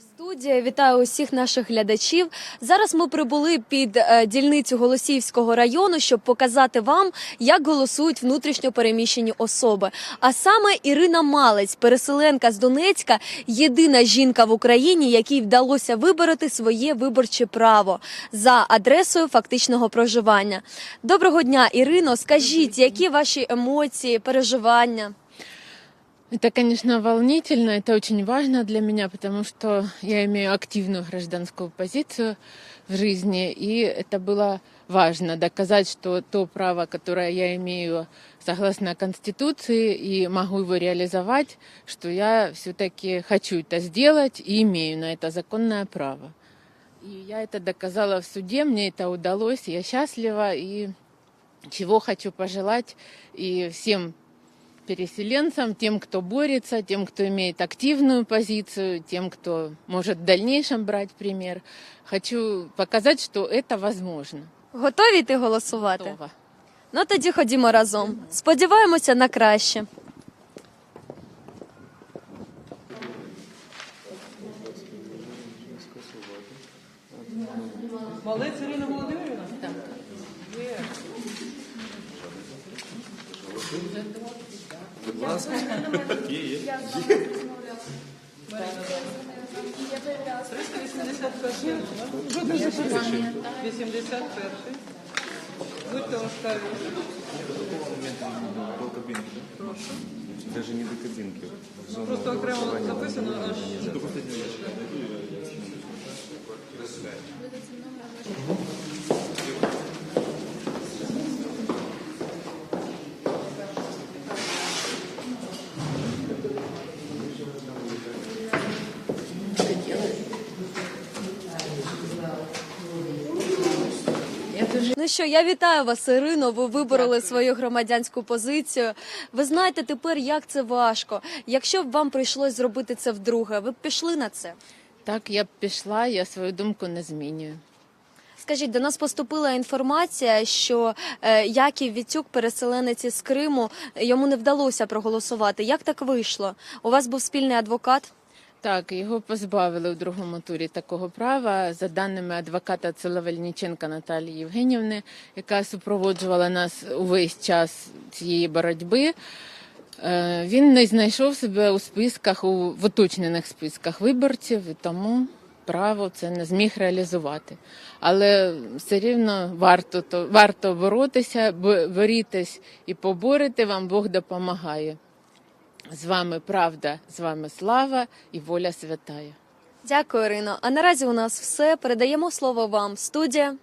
Студія, вітаю усіх наших глядачів. Зараз ми прибули під е, дільницю Голосіївського району, щоб показати вам, як голосують внутрішньо переміщені особи. А саме Ірина Малець, переселенка з Донецька, єдина жінка в Україні, якій вдалося вибороти своє виборче право за адресою фактичного проживання. Доброго дня, Ірино. Скажіть, які ваші емоції, переживання? Это, конечно, волнительно, это очень важно для меня, потому что я имею активную гражданскую позицию в жизни, и это было важно доказать, что то право, которое я имею согласно Конституции и могу его реализовать, что я все-таки хочу это сделать и имею на это законное право. И я это доказала в суде, мне это удалось, я счастлива и чего хочу пожелать и всем переселенцам, тем, кто борется, тем, кто имеет активную позицию, тем, кто может в дальнейшем брать пример. Хочу показать, что это возможно. Готові йти голосувати? Готово. Ну тоді ходімо разом. Сподіваємося на краще. Малець Ірина Володимирівна? Так. Будь ласка, є, є. 381. Жодної заперечень. 81. Будьте Будь-то кабінки. Прошу. Даже не до кабінки. Просто окремо записано Ну що, я вітаю вас, Ірино. Ви вибороли свою громадянську позицію. Ви знаєте тепер, як це важко. Якщо б вам прийшлось зробити це вдруге, ви б пішли на це? Так, я б пішла, я свою думку не змінюю. Скажіть, до нас поступила інформація, що е, Яків Вітюк, переселенець із Криму, йому не вдалося проголосувати. Як так вийшло? У вас був спільний адвокат? Так, його позбавили у другому турі такого права. За даними адвоката Целовальниченка Наталії Євгенівни, яка супроводжувала нас увесь час цієї боротьби. е, Він не знайшов себе у списках, у в уточнених списках виборців, і тому право це не зміг реалізувати. Але все рівно варто то варто боротися, борітесь і поборете вам Бог допомагає. З вами правда, з вами слава і воля святая. Дякую, Ірино. А наразі у нас все. Передаємо слово вам. Студія.